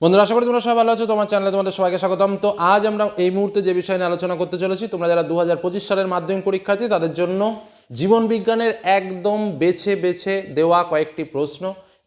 বন্ধুরা, আশা করি তোমরা সবাই ভালো আছো। তোমার চ্যানেলে তোমাদের সবাইকে স্বাগতম। তো আজ আমরা এই মুহূর্তে যে বিষয় নিয়ে আলোচনা করতে চলেছি, তোমরা যারা দু হাজার পঁচিশ সালের মাধ্যমিক পরীক্ষার্থী, তাদের জন্য জীবন বিজ্ঞানের একদম বেছে বেছে দেওয়া কয়েকটি প্রশ্ন।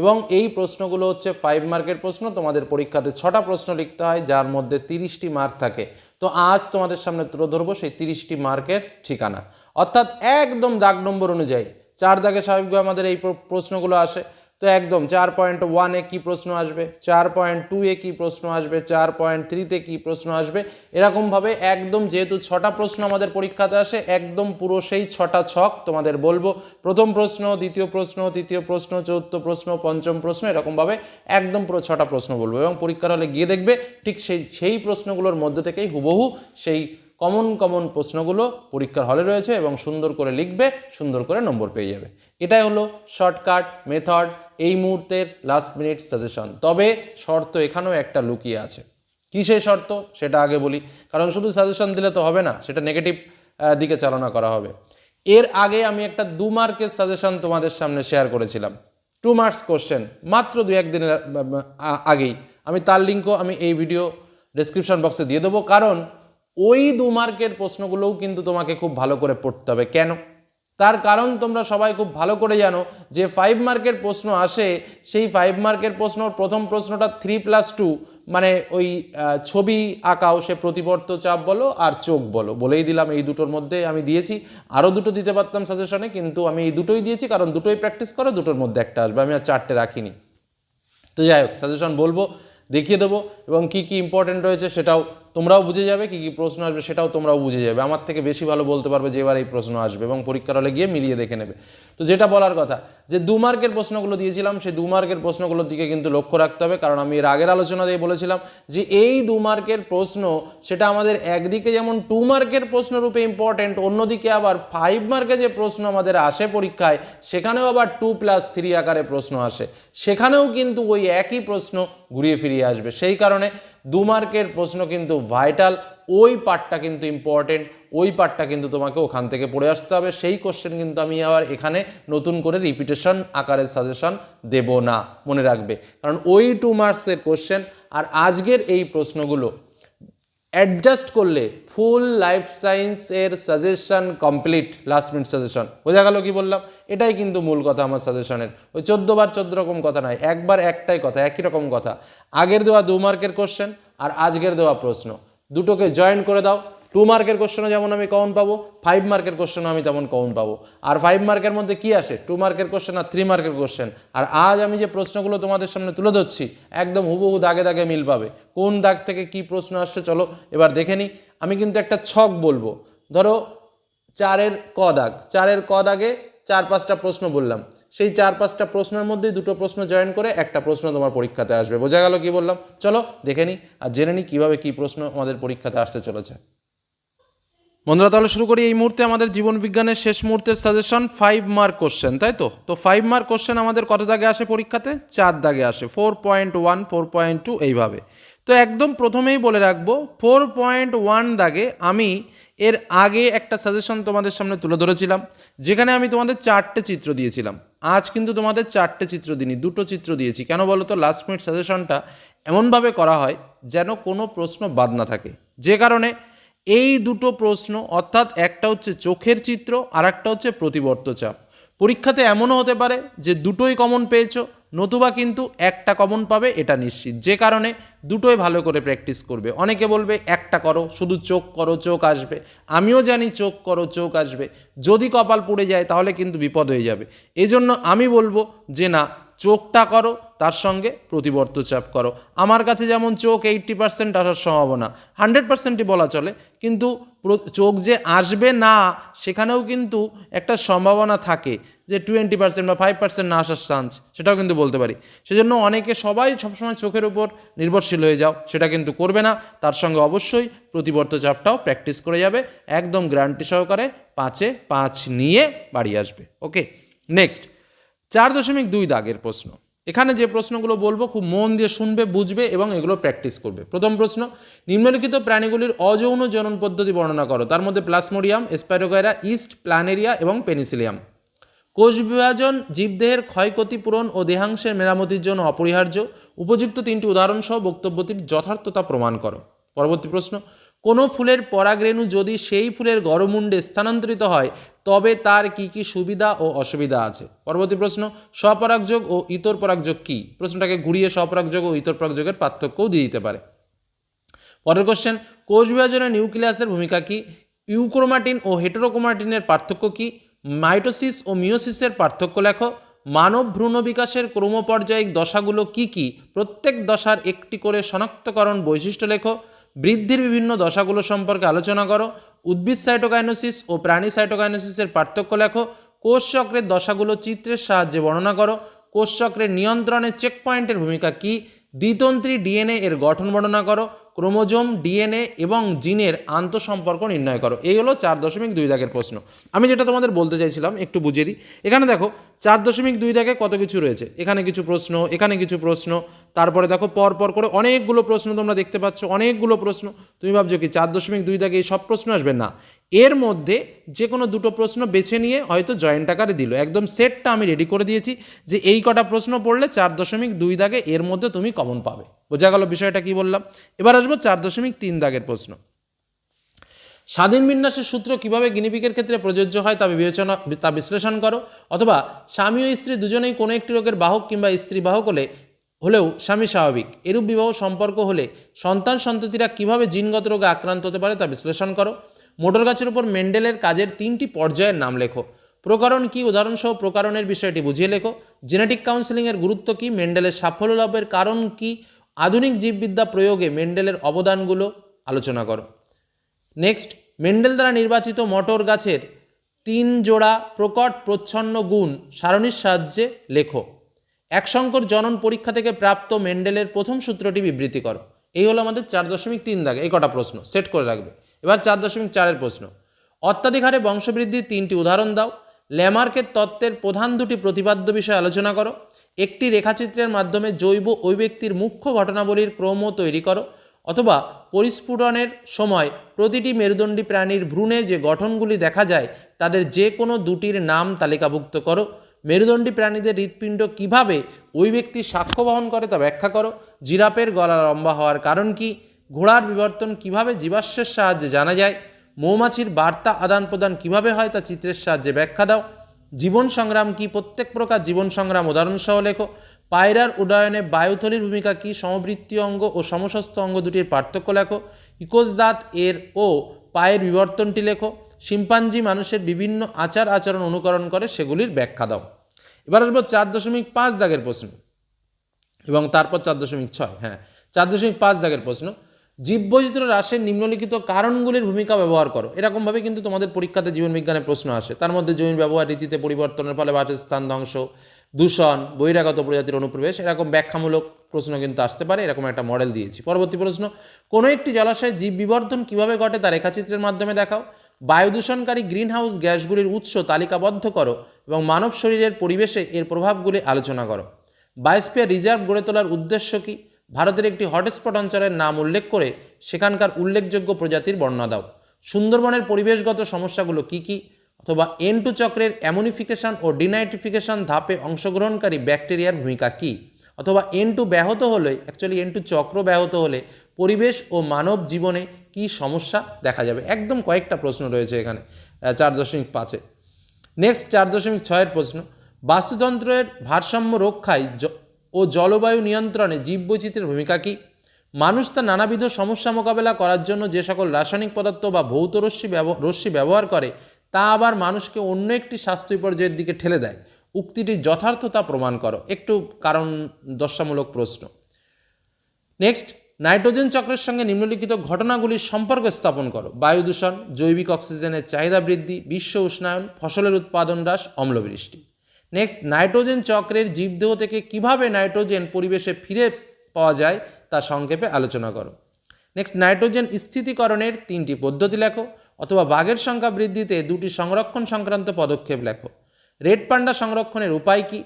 এবং এই প্রশ্নগুলো হচ্ছে ফাইভ মার্কের প্রশ্ন। তোমাদের পরীক্ষাতে ছটা প্রশ্ন লিখতে হয়, যার মধ্যে তিরিশটি মার্ক থাকে। তো আজ তোমাদের সামনে তুলে ধরবো সেই তিরিশটি মার্কের ঠিকানা। অর্থাৎ একদম দাগ নম্বর অনুযায়ী, চার দাগে স্বাভাবিকভাবে আমাদের এই প্রশ্নগুলো আসে। তো একদম চার পয়েন্ট ওয়ানে কী প্রশ্ন আসবে? চার পয়েন্ট টু এ কী প্রশ্ন আসবে? চার পয়েন্ট থ্রিতে কী প্রশ্ন আসবে? এরকমভাবে একদম যেহেতু ছটা প্রশ্ন আমাদের পরীক্ষাতে আসে, একদম পুরো সেই ছটা ছক তোমাদের বলব। প্রথম প্রশ্ন, দ্বিতীয় প্রশ্ন, তৃতীয় প্রশ্ন, চতুর্থ প্রশ্ন, পঞ্চম প্রশ্ন, এরকমভাবে একদম পুরো ছটা প্রশ্ন বলব এবং পরীক্ষার হলে গিয়ে দেখবে ঠিক সেই সেই প্রশ্নগুলোর মধ্যে থেকেই হুবহু সেই কমন কমন প্রশ্নগুলো পরীক্ষার হলে রয়েছে এবং সুন্দর করে লিখবে, সুন্দর করে নম্বর পেয়ে যাবে। এটাই হলো শর্টকাট মেথড এই মুহূর্তের লাস্ট মিনিট সাজেশন তবে শর্ত এখানেও একটা লুকিয়ে আছে। কী সেই শর্ত? সেটা আগে বলি। কারণ শুধু সাজেশন দিলে তো হবে না, সেটা নেগেটিভ দিকে চালনা করা হবে। এর আগে আমি একটা দু মার্কের সাজেশন তোমাদের সামনে শেয়ার করেছিলাম। টু মার্কস কোশ্চেন মাত্র দু একদিনের আগেই। আমি তার লিঙ্কও আমি এই ভিডিও ডেসক্রিপশন বক্সে দিয়ে দেবো। কারণ ওই দু মার্কের প্রশ্নগুলোও কিন্তু তোমাকে খুব ভালো করে পড়তে হবে। কেন? তার কারণ তোমরা সবাই খুব ভালো করে জানো যে ফাইভ মার্কের প্রশ্ন আসে, সেই ফাইভ মার্কের প্রশ্ন প্রথম প্রশ্নটা থ্রি প্লাস টু মানে ওই ছবি আঁকাও, সে প্রতিবর্ত চাপ বলো আর চোখ বলো। বলেই দিলাম এই দুটোর মধ্যে আমি দিয়েছি। আরও দুটো দিতে পারতাম সাজেশনে কিন্তু আমি এই দুটোই দিয়েছি, কারণ দুটোই প্র্যাকটিস করো, দুটোর মধ্যে একটা আসবে। আমি আর চারটে রাখিনি। তো যাই হোক সাজেশন বলব, দেখিয়ে দেবো, এবং কি কি ইম্পর্টেন্ট রয়েছে সেটাও তোমরাও বুঝে যাবে কি কি প্রশ্ন আসবে, সেটাও তোমরাও বুঝে যাবে। আমার থেকে বেশি ভালো বলতে পারবে যে এবার এই প্রশ্ন আসবে এবং পরীক্ষার হলে গিয়ে মিলিয়ে দেখে নেবে। তো যেটা বলার কথা, যে দু মার্কের প্রশ্নগুলো দিয়েছিলাম, সেই দু মার্কের প্রশ্নগুলোর দিকে কিন্তু লক্ষ্য রাখতে হবে। কারণ আমি এর আগের আলোচনা দিয়ে বলেছিলাম যে এই দু মার্কের প্রশ্ন, সেটা আমাদের একদিকে যেমন টু মার্কের প্রশ্নরূপে ইম্পর্টেন্ট অন্যদিকে আবার ফাইভ মার্কে যে প্রশ্ন আমাদের আসে পরীক্ষায়, সেখানেও আবার টু প্লাস থ্রি আকারে প্রশ্ন আসে। সেখানেও কিন্তু ওই একই প্রশ্ন ঘুরিয়ে ফিরিয়ে আসবে। সেই কারণে দু মার্কের প্রশ্ন কিন্তু ভাইটাল। ওই পার্টটা কিন্তু ইম্পর্টেন্ট ওই পার্টটা কিন্তু তোমাকে ওখান থেকে পড়ে আসতে হবে। সেই কোশ্চেন কিন্তু আমি আবার এখানে নতুন করে রিপিটেশন আকারে সাজেশন দেব না। মনে রাখবে। কারণ ওই টু মার্কসের কোশ্চেন আর আজকের এই প্রশ্নগুলো অ্যাডজাস্ট করলে ফুল লাইফ সায়েন্সের suggestion complete last minute suggestion বোঝা গেল কি বললাম? এটাই কিন্তু মূল কথা আমার সাজেশনের ওই চোদ্দ বার চোদ্দ রকম কথা নয়, একবার একটাই কথা, একই রকম কথা। আগের দেওয়া দু মার্কের কোশ্চেন আর আজকের দেওয়া প্রশ্ন। দুটোকে জয়েন করে দাও টু মার্কের কোশ্চেনও যেমন আমি কমন পাবো ফাইভ মার্কের কোশ্চেনও আমি তেমন কমন পাবো। আর ফাইভ মার্কের মধ্যে কি আসে? টু মার্কের কোশ্চেন আর থ্রি মার্কের কোশ্চেন আর আজ আমি যে প্রশ্নগুলো তোমাদের সামনে তুলে ধরছি, একদম হুবহু দাগে দাগে মিল পাবে। কোন দাগ থেকে কি প্রশ্ন আসছে চলো এবার দেখে নিই। আমি কিন্তু একটা ছক বলব। ধরো চারের ক দাগ। চারের ক দাগে চার পাঁচটা প্রশ্ন বললাম। সেই চার পাঁচটা প্রশ্নের মধ্যেই দুটো প্রশ্ন জয়েন করে একটা প্রশ্ন তোমার পরীক্ষাতে আসবে। বোঝা গেল কি বললাম? চলো দেখে নিই আর জেনে নিই কীভাবে কী প্রশ্ন আমাদের পরীক্ষাতে আসতে চলেছে। বন্ধুরা, তাহলে শুরু করি। এই মুহূর্তে আমাদের জীবন বিজ্ঞানের শেষ মুহূর্তের সাজেশন ফাইভ মার্ক কোশ্চেন তাই তো? তো ফাইভ মার্ক কোশ্চেন আমাদের কত দাগে আসে পরীক্ষাতে? চার দাগে আসে। Four point one four point two এইভাবে। তো একদম প্রথমেই বলে রাখব ফোর পয়েন্ট ওয়ান দাগে আমি এর আগে একটা সাজেশন তোমাদের সামনে তুলে ধরেছিলাম, যেখানে আমি তোমাদের চারটে চিত্র দিয়েছিলাম। আজ কিন্তু তোমাদের চারটে চিত্র দিইনি, দুটো চিত্র দিয়েছি। কেন বলো তো? লাস্ট মিনিট সাজেশনটা এমনভাবে করা হয় যেন কোনো প্রশ্ন বাদ না থাকে। যে কারণে এই দুটো প্রশ্ন, অর্থাৎ একটা হচ্ছে চোখের চিত্র আর একটা হচ্ছে প্রতিবর্ত চাপ। পরীক্ষাতে এমনও হতে পারে যে দুটোই কমন পেয়েছ, নতুবা কিন্তু একটা কমন পাবে, এটা নিশ্চিত। যে কারণে দুটোই ভালো করে প্র্যাকটিস করবে। অনেকে বলবে, একটা করো, শুধু চোখ করো, চোখ আসবে। আমিও জানি চোখ করো, চোখ আসবে। যদি কপাল পুড়ে যায়, তাহলে কিন্তু বিপদ হয়ে যাবে। এজন্য আমি বলব যে না চোখটা করো, তার সঙ্গে প্রতিবর্ত চাপ করো। আমার কাছে যেমন চোখ এইট্টি পার্সেন্ট আসার সম্ভাবনা, হান্ড্রেড পার্সেন্টই বলা চলে, কিন্তু চোখ যে আসবে না, সেখানেও কিন্তু একটা সম্ভাবনা থাকে যে টোয়েন্টি পার্সেন্ট বা ফাইভ পার্সেন্ট না আসার চান্স সেটাও কিন্তু বলতে পারি। সেজন্য অনেকে সবাই সবসময় চোখের উপর নির্ভরশীল হয়ে যাও, সেটা কিন্তু করবে না, তার সঙ্গে অবশ্যই প্রতিবর্ত চাপটাও প্র্যাকটিস করে যাবে, একদম গ্যারান্টি সহকারে পাঁচে পাঁচ নিয়ে বাড়ি আসবে। ওকে নেক্সট চার দশমিক দুই দাগের প্রশ্ন। এখানে যে প্রশ্নগুলো বলব খুব মন দিয়ে শুনবে, বুঝবে এবং এগুলো প্র্যাকটিস করবে। প্রথম প্রশ্ন, নিম্নলিখিত প্রাণীগুলির অযৌন জনন পদ্ধতি বর্ণনা করো। তার মধ্যে প্লাসমোডিয়াম স্পাইরোগাইরা ইস্ট প্ল্যানেরিয়া এবং পেনিসিলিয়াম। কোষ বিভাজন জীবদেহের ক্ষয়ক্ষতি পূরণ ও দেহাংশের মেরামতির জন্য অপরিহার্য। উপযুক্ত তিনটি উদাহরণ সহ বক্তব্যটির যথার্থতা প্রমাণ করো। পরবর্তী প্রশ্ন, কোনো ফুলের পরাগরেণু যদি সেই ফুলের গরমুণ্ডে স্থানান্তরিত হয় তবে তার কি কি সুবিধা ও অসুবিধা আছে? পরবর্তী প্রশ্ন স্বপরাগযোগ ও ইতর পরাগযোগ কী? প্রশ্নটাকে ঘুরিয়ে স্বপরাগযোগ ও ইতর পরাগযোগের পার্থক্যও দিয়ে দিতে পারে। পরের কোশ্চেন কোষ বিভাজনে নিউক্লিয়াসের ভূমিকা কী? ইউক্রোমাটিন ও হেটেরোক্রোমাটিনের পার্থক্য কী? মাইটোসিস ও মিওসিসের পার্থক্য লেখো। মানব ভ্রূণ বিকাশের ক্রমপর্যায়িক দশাগুলো কি কি? প্রত্যেক দশার একটি করে শনাক্তকরণ বৈশিষ্ট্য লেখো। বৃদ্ধির বিভিন্ন দশাগুলো সম্পর্কে আলোচনা করো। উদ্ভিদ সাইটোকাইনোসিস ও প্রাণী সাইটোকাইনোসিসের পার্থক্য লেখো। কোষ চক্রের দশাগুলো চিত্রের সাহায্যে বর্ণনা করো। কোষ চক্রের নিয়ন্ত্রণে চেক পয়েন্টের ভূমিকা কী? দ্বিতন্ত্রী ডিএনএ এর গঠন বর্ণনা করো, ক্রোমোজোম, ডিএনএ এবং জিনের আন্তঃসম্পর্ক নির্ণয় করো। এই হলো চার দশমিক দুই দাগের প্রশ্ন। আমি যেটা তোমাদের বলতে চাইছিলাম, একটু বুঝিয়ে দিই। এখানে দেখো, চার দশমিক দুই দাগে কত কিছু রয়েছে? এখানে কিছু প্রশ্ন, এখানে কিছু প্রশ্ন, তারপরে দেখো পর পর করে অনেকগুলো প্রশ্ন তোমরা দেখতে পাচ্ছ, অনেকগুলো প্রশ্ন। তুমি ভাবছ কি, চার দশমিক দুই দাগে এই সব প্রশ্ন আসবে? না। এর মধ্যে যে কোনো দুটো প্রশ্ন বেছে নিয়ে হয়তো জয়েন্ট আকারে দিল। একদম সেটটা আমি রেডি করে দিয়েছি যে এই কটা প্রশ্ন পড়লে চার দশমিক দুই দাগে এর মধ্যে তুমি কমন পাবে। বোঝা গেল বিষয়টা কি বললাম? এবার আসব চার দশমিক তিন দাগের প্রশ্ন। স্বাধীন বিন্যাসের সূত্র কীভাবে গিনিপিকের ক্ষেত্রে প্রযোজ্য হয় তা বিবেচনা তা বিশ্লেষণ করো। অথবা স্বামী ও স্ত্রী দুজনেই কোনো একটি রোগের বাহক কিংবা স্ত্রী বাহক হলে হলেও স্বামী স্বাভাবিক। এরূপ বিবাহ সম্পর্ক হলে সন্তান সন্ততিরা কীভাবে জিনগত রোগে আক্রান্ত হতে পারে তা বিশ্লেষণ করো। মোটর গাছের উপর মেন্ডেলের কাজের তিনটি পর্যায়ের নাম লেখো। প্রকরণ কি? উদাহরণসহ প্রকরণের বিষয়টি বুঝিয়ে লেখো। জেনেটিক কাউন্সেলিংয়ের গুরুত্ব কী? মেন্ডেলের সাফল্য লাভের কারণ কি? আধুনিক জীববিদ্যা প্রয়োগে মেন্ডেলের অবদানগুলো আলোচনা করো। নেক্সট, মেন্ডেল দ্বারা নির্বাচিত মটর গাছের তিন জোড়া প্রকট প্রচ্ছন্ন গুণ সারণীর সাহায্যে লেখো। এক সংকর জনন পরীক্ষা থেকে প্রাপ্ত মেন্ডেলের প্রথম সূত্রটি বিবৃতি করো। এই হলো আমাদের চার দশমিক তিন দাগে, এই কটা প্রশ্ন, সেট করে রাখবে। এবার চার দশমিক চারের প্রশ্ন। অত্যাধিক হারে বংশবৃদ্ধির তিনটি উদাহরণ দাও। ল্যামার্কের তত্ত্বের প্রধান দুটি প্রতিপাদ্য বিষয় আলোচনা করো। একটি রেখাচিত্রের মাধ্যমে জৈব ওই ব্যক্তির মুখ্য ঘটনাবলীর ক্রম তৈরি করো। অথবা পরিস্ফুটনের সময় প্রতিটি মেরুদণ্ডী প্রাণীর ভ্রূণে যে গঠনগুলি দেখা যায়, তাদের যে কোনো দুটির নাম তালিকাভুক্ত করো। মেরুদণ্ডী প্রাণীদের হৃৎপিণ্ড কীভাবে ওই ব্যক্তি সাক্ষ্য বহন করে তা ব্যাখ্যা করো। জিরাফের গলা লম্বা হওয়ার কারণ কি? ঘোড়ার বিবর্তন কীভাবে জীবাশ্মের সাহায্যে জানা যায়? মৌমাছির বার্তা আদান প্রদান কীভাবে হয় তা চিত্রের সাহায্যে ব্যাখ্যা দাও। জীবন সংগ্রাম কি? প্রত্যেক প্রকার জীবন সংগ্রাম উদাহরণসহ লেখো। পায়রার উড্ডয়নে বায়ুথলির ভূমিকা কি? সমবৃত্তীয় অঙ্গ ও সমস্ত অঙ্গ দুটির পার্থক্য লেখো। ইকোস দাঁত এর ও পায়ের বিবর্তনটি লেখো। শিম্পাঞ্জি মানুষের বিভিন্ন আচার আচরণ অনুকরণ করে সেগুলির ব্যাখ্যা দাও। এবার আসব চার দশমিক পাঁচ দাগের প্রশ্ন এবং তারপর চার দশমিক ছয় হ্যাঁ চার দশমিক পাঁচ দাগের প্রশ্ন। জীববৈচিত্র্য হ্রাসের নিম্নলিখিত কারণগুলির ভূমিকা ব্যবহার করো। এরকমভাবে কিন্তু তোমাদের পরীক্ষাতে জীবনবিজ্ঞানের প্রশ্ন আসে। তার মধ্যে জমির ব্যবহার, রীতিতে পরিবর্তনের ফলে বাসস্থান ধ্বংস, দূষণ, বহিরাগত প্রজাতির অনুপ্রবেশ, এরকম ব্যাখ্যামূলক প্রশ্ন কিন্তু আসতে পারে, এরকম একটা মডেল দিয়েছি। পরবর্তী প্রশ্ন, কোনো একটি জলাশয়ে জীব বিবর্ধন কীভাবে ঘটে তা রেখাচিত্রের মাধ্যমে দেখাও। বায়ু দূষণকারী গ্রিনহাউস গ্যাসগুলির উৎস তালিকাবদ্ধ করো এবং মানব শরীরের পরিবেশে এর প্রভাবগুলি আলোচনা করো। বায়োস্পিয়ার রিজার্ভ গড়ে তোলার উদ্দেশ্য কী? ভারতের একটি হটস্পট অঞ্চলের নাম উল্লেখ করে সেখানকার উল্লেখযোগ্য প্রজাতির বর্ণনা দাও। সুন্দরবনের পরিবেশগত সমস্যাগুলো কি কি? অথবা এন টু চক্রের অ্যামোনিফিকেশন ও ডিনাইট্রিফিকেশন ধাপে অংশগ্রহণকারী ব্যাকটেরিয়ার ভূমিকা কী? অথবা এন টু ব্যাহত হলে অ্যাকচুয়ালি এন টু চক্র ব্যাহত হলে পরিবেশ ও মানব জীবনে কি সমস্যা দেখা যাবে? একদম কয়েকটা প্রশ্ন রয়েছে এখানে চার দশমিক পাঁচে। নেক্সট চার দশমিক ছয়ের প্রশ্ন, বাস্তুতন্ত্রের ভারসাম্য রক্ষায় ও জলবায়ু নিয়ন্ত্রণে জীববৈচিত্র্যের ভূমিকা কী? মানুষ তার নানাবিধ সমস্যা মোকাবেলা করার জন্য যে সকল রাসায়নিক পদার্থ বা ভৌত রশ্মি রশ্মি ব্যবহার করে, তা আবার মানুষকে অন্য একটি স্বাস্থ্য বিপর্যয়ের দিকে ঠেলে দেয়। উক্তিটির যথার্থতা প্রমাণ করো। একটু কারণ দর্শামূলক প্রশ্ন। নেক্সট, নাইট্রোজেন চক্রের সঙ্গে নিম্নলিখিত ঘটনাগুলির সম্পর্ক স্থাপন করো। বায়ু দূষণ, জৈবিক অক্সিজেনের চাহিদা বৃদ্ধি, বিশ্ব উষ্ণায়ন, ফসলের উৎপাদন হ্রাস, অম্লবৃষ্টি। নেক্সট নাইট্রোজেন চক্রের জীবদেহ থেকে কীভাবে নাইট্রোজেন পরিবেশে ফিরে পাওয়া যায় তা সংক্ষেপে আলোচনা করো। নেক্সট নাইট্রোজেন স্থিতিকরণের তিনটি পদ্ধতি লেখো অথবা বাঘের সংখ্যা বৃদ্ধিতে দুটি সংরক্ষণ সংক্রান্ত পদক্ষেপ লেখো। রেড পান্ডা সংরক্ষণের উপায় কী?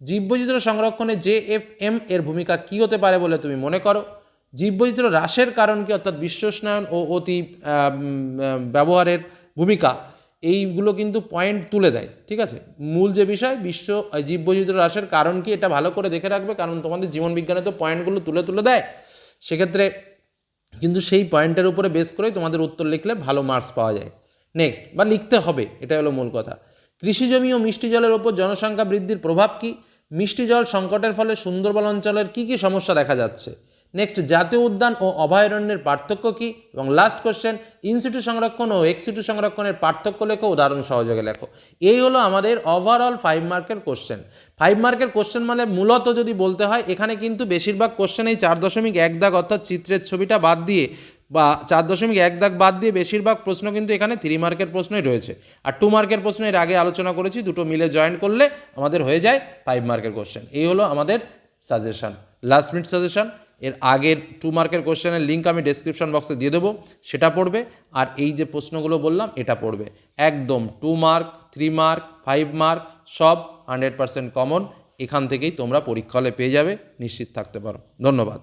জীববৈচিত্র্য সংরক্ষণে জে এফ এম এর ভূমিকা কী হতে পারে বলে তুমি মনে করো? জীববৈচিত্র্য হ্রাসের কারণ কি অর্থাৎ বিশ্বস্নায়ন ও অতি ব্যবহারের ভূমিকা? এইগুলো কিন্তু পয়েন্ট তুলে দেয়, ঠিক আছে? মূল যে বিষয়, বিশ্ব জীববৈচিত্র্য হ্রাসের কারণ কি এটা ভালো করে দেখে রাখবে, কারণ তোমাদের জীবন বিজ্ঞানে তো পয়েন্টগুলো তুলে তুলে দেয়। সেক্ষেত্রে কিন্তু সেই পয়েন্টের উপরে বেস করেই তোমাদের উত্তর লিখলে ভালো মার্কস পাওয়া যায়। নেক্সট বা লিখতে হবে এটা হলো মূল কথা। কৃষি জমি ও মিষ্টি জলের ওপর জনসংখ্যা বৃদ্ধির প্রভাব কি? মিষ্টি জল সংকটের ফলে সুন্দরবন অঞ্চলের কী কী সমস্যা দেখা যাচ্ছে? নেক্সট জাতীয় উদ্যান ও অভয়ারণ্যের পার্থক্য কী? এবং লাস্ট কোশ্চেন ইনসিটু সংরক্ষণ ও এক্সিটু সংরক্ষণের পার্থক্য লেখো, উদাহরণ সহযোগে লেখো। এই হলো আমাদের ওভারঅল ফাইভ মার্কের কোশ্চেন ফাইভ মার্কের কোশ্চেন মানে মূলত যদি বলতে হয়, এখানে কিন্তু বেশিরভাগ কোশ্চেন এই চার দশমিক এক দাগ, অর্থাৎ চিত্রের ছবিটা বাদ দিয়ে বা চার দশমিক এক দাগ বাদ দিয়ে বেশিরভাগ প্রশ্ন কিন্তু এখানে থ্রি মার্কের প্রশ্নই রয়েছে। আর টু মার্কের প্রশ্ন এর আগে আলোচনা করেছি, দুটো মিলে জয়েন করলে আমাদের হয়ে যায় ফাইভ মার্কের কোশ্চেন এই হলো আমাদের সাজেশন লাস্ট মিনিট সাজেশন এর আগের টু মার্কের কোশ্চেনের লিঙ্ক আমি ডেসক্রিপশন বক্সে দিয়ে দেবো, সেটা পড়বে, আর এই যে প্রশ্নগুলো বললাম, এটা পড়বে। একদম two mark three mark five mark সব হান্ড্রেড কমন এখান থেকেই তোমরা পরীক্ষা হলে পেয়ে যাবে, নিশ্চিত থাকতে পারো। ধন্যবাদ।